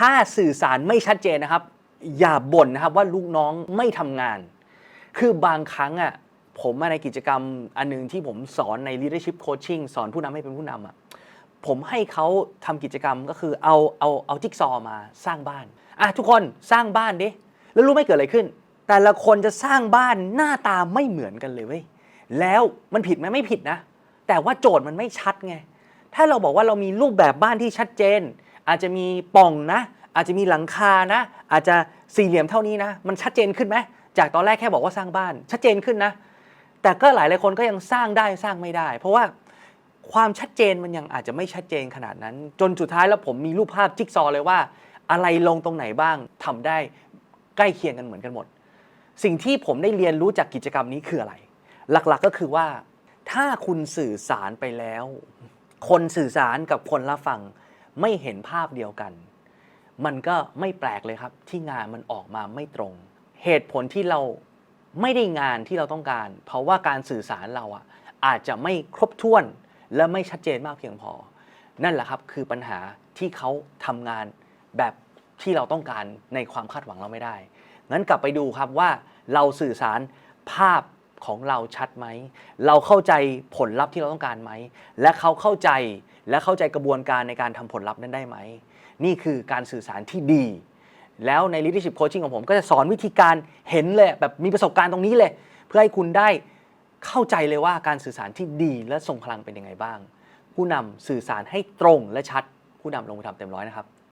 ถ้าสื่อสารไม่ชัดเจนนะครับ อย่าบ่นนะครับว่าลูกน้องไม่ทำงาน คือบางครั้งอะผมมาในกิจกรรมอันหนึงที่ผมสอนใน leadership coaching สอนผู้นำให้เป็นผู้นำอะผมให้เขาทำกิจกรรมก็คือเอาเอาเอาจิ๊กซอว์มาสร้างบ้านอะทุกคนสร้างบ้านดิแล้วรู้ไหมเกิดอะไรขึ้น แต่ละคนจะสร้างบ้านหน้าตาไม่เหมือนกันเลยเว้ยแล้วมันผิดไหมไม่ผิดนะ แต่ว่าโจทย์มันไม่ชัดไง ถ้าเราบอกว่าเรามีรูปแบบบ้านที่ชัดเจน อาจจะมีป่องนะ อาจจะมีหลังคานะ อาจจะสี่เหลี่ยมเท่านี้นะ มันชัดเจนขึ้นไหมจากตอนแรกแค่บอกว่าสร้างบ้าน ชัดเจนขึ้นนะ แต่ก็หลายหลายคนก็ยังสร้างได้สร้างไม่ได้ เพราะว่าความชัดเจนมันยังอาจจะไม่ชัดเจนขนาดนั้น จนสุดท้ายแล้วผมมีรูปภาพจิ๊กซอเลยว่า อะไรลงตรงไหนบ้างทำได้ใกล้เคียงกันเหมือนกันหมด สิ่งที่ผมได้เรียนรู้จากกิจกรรมนี้คืออะไร หลักๆก็คือว่า ถ้าคุณสื่อสารไปแล้ว คนสื่อสารกับคนรับฟัง ไม่เห็นภาพเดียวกัน มันก็ไม่แปลกเลยครับ ที่งานมันออกมาไม่ตรง เหตุผลที่เราไม่ได้งานที่เราต้องการ เพราะว่าการสื่อสารเราอะอาจจะไม่ครบถ้วนและไม่ชัดเจนมากเพียงพอ นั่นแหละครับคือปัญหาที่เขาทำงานแบบที่เราต้องการในความคาดหวังเราไม่ได้ งั้นกลับไปดูครับว่าเราสื่อสารภาพ ของเราชัดไหม เราเข้าใจผลลัพธ์ที่เราต้องการไหม และเขาเข้าใจและเข้าใจกระบวนการในการทำผลลัพธ์นั้นได้ไหม นี่คือการสื่อสารที่ดี แล้วใน leadership coaching ของผมก็จะสอนวิธีการเห็นเลยแบบมีประสบการณ์ตรงนี้เลย เพื่อให้คุณได้เข้าใจเลยว่าการสื่อสารที่ดีและทรงพลังเป็นยังไงบ้าง ผู้นำสื่อสารให้ตรงและชัด ผู้นำลงมือทำเต็มร้อยนะครับ